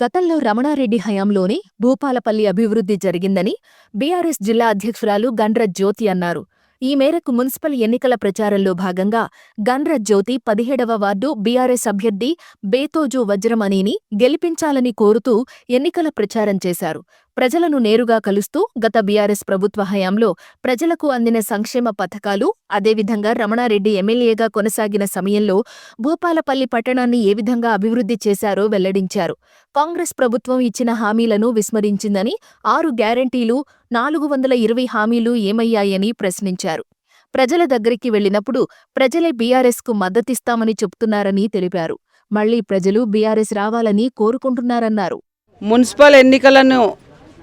గతంలో రమణారెడ్డి హయాంలోనే భూపాలపల్లి అభివృద్ధి జరిగిందని బీఆర్ఎస్ జిల్లా అధ్యక్షురాలు గండ్ర జ్యోతి అన్నారు. ఈ మేరకు మున్సిపల్ ఎన్నికల ప్రచారంలో భాగంగా గండ్ర జ్యోతి పదిహేడవ వార్డు బీఆర్ఎస్ అభ్యర్థి బేతోజు వజ్రమణిని గెలిపించాలని కోరుతూ ఎన్నికల ప్రచారం చేశారు. ప్రజలను నేరుగా కలుస్తూ గత బీఆర్ఎస్ ప్రభుత్వ హయాంలో ప్రజలకు అందిన సంక్షేమ పథకాలు అదేవిధంగా రమణారెడ్డి ఎమ్మెల్యేగా కొనసాగిన సమయంలో భూపాలపల్లి పట్టణాన్ని ఏ విధంగా అభివృద్ధి చేశారో వెల్లడించారు. కాంగ్రెస్ ప్రభుత్వం ఇచ్చిన హామీలను విస్మరించిందని ఆరు గ్యారంటీలు నాలుగు వందల ఇరవై హామీలు ఏమయ్యాయని ప్రశ్నించారు. ప్రజల దగ్గరికి వెళ్ళినప్పుడు ప్రజలే బీఆర్ఎస్కు మద్దతిస్తామని చెప్తున్నారని తెలిపారు. మళ్ళీ ప్రజలు బీఆర్ఎస్ రావాలని కోరుకుంటున్నారన్నారు. మున్సిపల్ ఎన్నికలను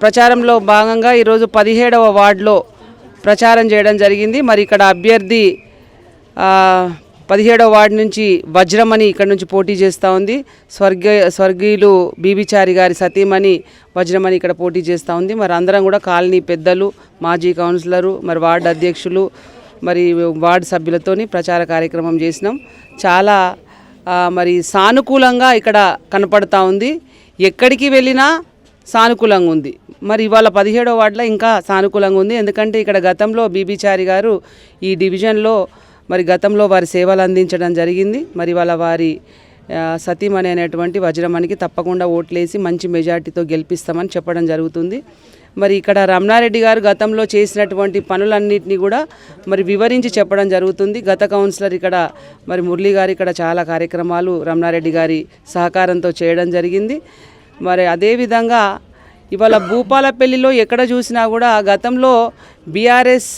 ప్రచారంలో భాగంగా ఈరోజు పదిహేడవ వార్డులో ప్రచారం చేయడం జరిగింది. మరి ఇక్కడ అభ్యర్థి పదిహేడవ వార్డు నుంచి వజ్రమణి ఇక్కడ నుంచి పోటీ చేస్తూ ఉంది. స్వర్గ స్వర్గీయులు బీబీచారి గారి సతీమణి వజ్రమణి ఇక్కడ పోటీ చేస్తూ ఉంది. మరి అందరం కూడా కాలనీ పెద్దలు మాజీ కౌన్సిలరు మరి వార్డు అధ్యక్షులు మరి వార్డు సభ్యులతోని ప్రచార కార్యక్రమం చేసినాం. చాలా మరి సానుకూలంగా ఇక్కడ కనపడతా ఉంది. ఎక్కడికి వెళ్ళినా సానుకూలంగా ఉంది. మరి ఇవాళ పదిహేడో వార్డులో ఇంకా సానుకూలంగా ఉంది. ఎందుకంటే ఇక్కడ గతంలో బీబీచారి గారు ఈ డివిజన్లో మరి గతంలో వారి సేవలు అందించడం జరిగింది. మరి వాళ్ళ వారి సతీమణి అనేటువంటి వజ్రమణికి తప్పకుండా ఓట్లేసి మంచి మెజార్టీతో గెలిపిస్తామని చెప్పడం జరుగుతుంది. మరి ఇక్కడ రమణారెడ్డి గారు గతంలో చేసినటువంటి పనులన్నింటినీ కూడా మరి వివరించి చెప్పడం జరుగుతుంది. గత కౌన్సిలర్ ఇక్కడ మరి మురళి గారు ఇక్కడ చాలా కార్యక్రమాలు రమణారెడ్డి గారి సహకారంతో చేయడం జరిగింది. మరి అదేవిధంగా ఇవాళ భూపాలపల్లిలో ఎక్కడ చూసినా కూడా గతంలో బీఆర్ఎస్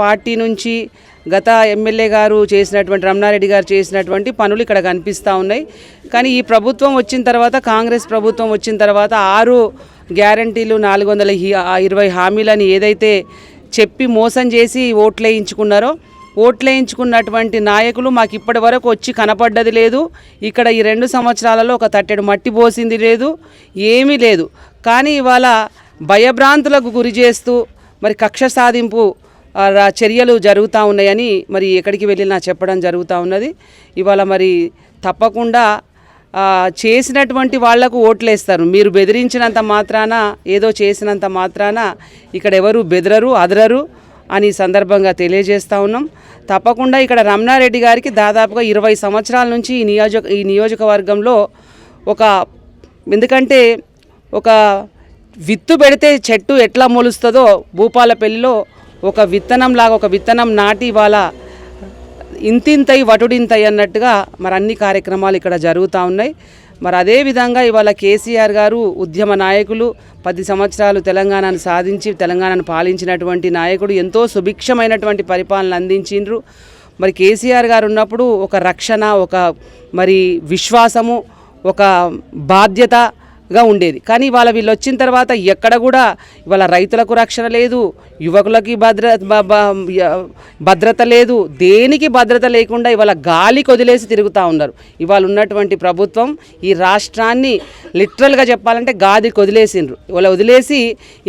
పార్టీ నుంచి గత ఎమ్మెల్యే గారు చేసినటువంటి రమణారెడ్డి గారు చేసినటువంటి పనులు ఇక్కడ కనిపిస్తూ ఉన్నాయి. కానీ ఈ ప్రభుత్వం వచ్చిన తర్వాత కాంగ్రెస్ ప్రభుత్వం వచ్చిన తర్వాత ఆరు గ్యారంటీలు నాలుగు వందల ఆ ఇరవై హామీలని ఏదైతే చెప్పి మోసం చేసి ఓట్లేయించుకున్నారో ఓట్లేయించుకున్నటువంటి నాయకులు మాకు ఇప్పటి వరకు వచ్చి కనపడ్డది లేదు. ఇక్కడ ఈ రెండు సంవత్సరాలలో ఒక తట్టెడు మట్టి పోసింది లేదు ఏమీ లేదు. కానీ ఇవాళ భయభ్రాంతులకు గురి చేస్తూ మరి కక్ష సాధింపు రా- చర్యలు జరుగుతూ ఉన్నాయని మరి ఎక్కడికి వెళ్ళినా చెప్పడం జరుగుతూ ఉన్నది. ఇవాళ మరి తప్పకుండా చేసినటువంటి వాళ్ళకు ఓట్లేస్తారు. మీరు బెదిరించినంత మాత్రాన ఏదో చేసినంత మాత్రాన ఇక్కడ ఎవరు బెదరరు అదరరు. అని సందర్భంగా తెలియజేస్తూ ఉన్నాం. తప్పకుండా ఇక్కడ రమణారెడ్డి గారికి దాదాపుగా ఇరవై సంవత్సరాల నుంచి ఈ నియోజక ఈ నియోజకవర్గంలో ఒక ఎందుకంటే ఒక విత్తు పెడితే చెట్టు ఎట్లా మొలుస్తుందో భూపాలపల్లిలో ఒక విత్తనం లాగా ఒక విత్తనం నాటి వాళ్ళ ఇంతింతై వటుడింతై అన్నట్టుగా మరి అన్ని కార్యక్రమాలు ఇక్కడ జరుగుతూ ఉన్నాయి. మరి అదేవిధంగా ఇవాళ కేసీఆర్ గారు ఉద్యమ నాయకులు పది సంవత్సరాలు తెలంగాణను సాధించి తెలంగాణను పాలించినటువంటి నాయకుడు ఎంతో సుభిక్షమైనటువంటి పరిపాలన అందించిండ్రు. మరి కేసీఆర్ గారు ఉన్నప్పుడు ఒక రక్షణ ఒక మరి విశ్వాసము ఒక బాధ్యత గా ఉండేది. కానీ ఇవాళ వీళ్ళు వచ్చిన తర్వాత ఎక్కడ కూడా ఇవాళ రైతులకు రక్షణ లేదు యువకులకి భద్ర భద్రత లేదు దేనికి భద్రత లేకుండా ఇవాళ గాలి వదిలేసి తిరుగుతూ ఉన్నారు. ఇవాళ ఉన్నటువంటి ప్రభుత్వం ఈ రాష్ట్రాన్ని లిటరల్గా చెప్పాలంటే గాది కొదిలేసిండ్రు. ఇవాళ వదిలేసి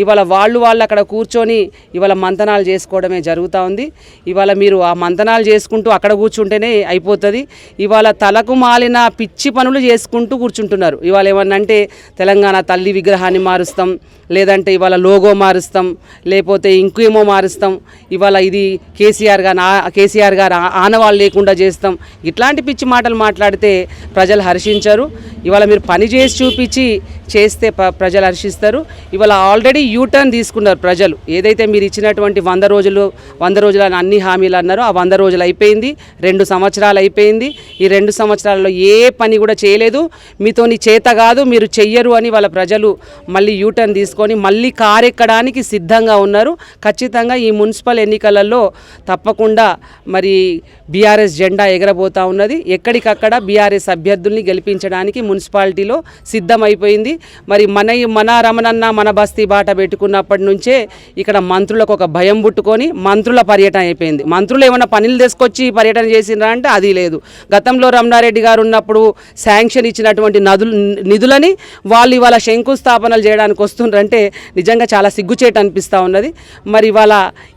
ఇవాళ వాళ్ళు వాళ్ళు అక్కడ కూర్చొని ఇవాళ మంతనాలు చేసుకోవడమే జరుగుతూ ఉంది. ఇవాళ మీరు ఆ మంతనాలు చేసుకుంటూ అక్కడ కూర్చుంటేనే అయిపోతుంది. ఇవాళ తలకు మాలిన పిచ్చి పనులు చేసుకుంటూ కూర్చుంటున్నారు. ఇవాళ ఏమన్నంటే తెలంగాణ తల్లి విగ్రహాన్ని మారుస్తాం లేదంటే ఇవాళ లోగో మారుస్తాం లేకపోతే ఇంకేమో మారుస్తాం. ఇవాళ ఇది కేసీఆర్ గారు కేసీఆర్ గారు ఆనవాళ్ళు లేకుండా చేస్తాం. ఇట్లాంటి పిచ్చి మాటలు మాట్లాడితే ప్రజలు హర్షించరు. ఇవాళ మీరు పని చేసి చూపించి చేస్తే ప- ప్రజలు హర్షిస్తారు. ఇవాళ ఆల్రెడీ యూటర్న్ తీసుకున్నారు ప్రజలు. ఏదైతే మీరు ఇచ్చినటువంటి వంద రోజులు వంద రోజుల అన్ని హామీలు అన్నారో ఆ వంద రోజులు అయిపోయింది. రెండు సంవత్సరాలు అయిపోయింది. ఈ రెండు సంవత్సరాలలో ఏ పని కూడా చేయలేదు. మీతోని చేత కాదు మీరు చెయ్యరు అని వాళ్ళ ప్రజలు మళ్ళీ యూటర్న్ తీసుకొని మళ్ళీ కారెక్కడానికి సిద్ధంగా ఉన్నారు. ఖచ్చితంగా ఈ మున్సిపల్ ఎన్నికలలో తప్పకుండా మరి బీఆర్ఎస్ జెండా ఎగరబోతా ఉన్నది. ఎక్కడికక్కడ బీఆర్ఎస్ అభ్యర్థుల్ని గెలిపించడానికి మున్సిపాలిటీలో సిద్ధమైపోయింది. మరి మన మన రమణన్న మన బస్తీ బాట పెట్టుకున్నప్పటి నుంచే ఇక్కడ మంత్రులకు ఒక భయం పుట్టుకొని మంత్రుల పర్యటన అయిపోయింది. మంత్రులు ఏమైనా పనులు తీసుకొచ్చి పర్యటన చేసిండ్రా అంటే అది లేదు. గతంలో రమణారెడ్డి గారు ఉన్నప్పుడు శాంక్షన్ ఇచ్చినటువంటి నదులు నిధులని వాళ్ళు ఇవాళ శంకుస్థాపనలు చేయడానికి వస్తుండ్రంటే నిజంగా చాలా సిగ్గుచేటు అనిపిస్తూ ఉన్నది. మరి ఇవాళ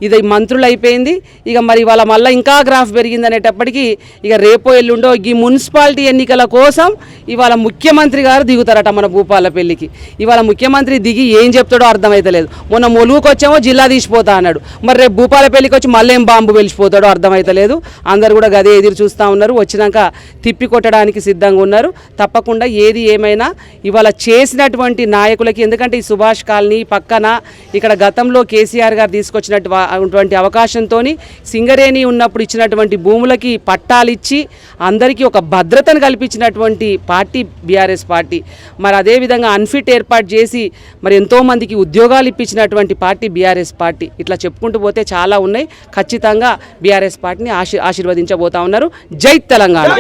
ఇది మంత్రులు అయిపోయింది ఇక మరి ఇవాళ మళ్ళీ ఇంకా గ్రాఫ్ పెరిగింది అనేటప్పటికీ ఇక రేపో ఎల్లుండో ఈ మున్సిపాలిటీ ఎన్నికల కోసం ఇవాళ ముఖ్యమంత్రి గారు దిగుతారట మన భూపాలపల్లికి ఇవాళ ముఖ్యమంత్రి దిగి ఏం చెప్తాడో అర్థమవుతలేదు మొన్న ములుగుకి వచ్చామో జిల్లా తీసిపోతా అన్నాడు. మరి రేపు భూపాలపల్లికి వచ్చి మళ్ళీ ఏం బాంబు వెలిసిపోతాడో అర్థమవుతలేదు అందరు కూడా గదే ఎదురు చూస్తూ ఉన్నారు. వచ్చినాక తిప్పి కొట్టడానికి సిద్ధంగా ఉన్నారు. తప్పకుండా ఏది ఏమైనా ఇవాళ చేసినటువంటి నాయకులకి ఎందుకంటే ఈ సుభాష్ కాలనీ పక్కన ఇక్కడ గతంలో కేసీఆర్ గారు తీసుకొచ్చినటువంటి అవకాశంతో సింగరేణి ఉన్నప్పుడు ఇచ్చినటువంటి భూములకి పట్టాలిచ్చి అందరికీ ఒక భద్రతను కల్పించినటువంటి పార్టీ బీఆర్ఎస్ పార్టీ. మరి అదేవిధంగా అన్ఫిట్ ఏర్పాటు చేసి మరి ఎంతోమందికి ఉద్యోగాలు ఇప్పించినటువంటి పార్టీ బీఆర్ఎస్ పార్టీ. ఇట్లా చెప్పుకుంటూ పోతే చాలా ఉన్నాయి. ఖచ్చితంగా బీఆర్ఎస్ పార్టీని ఆశీ ఆశీర్వదించబోతా ఉన్నారు. జై తెలంగాణ!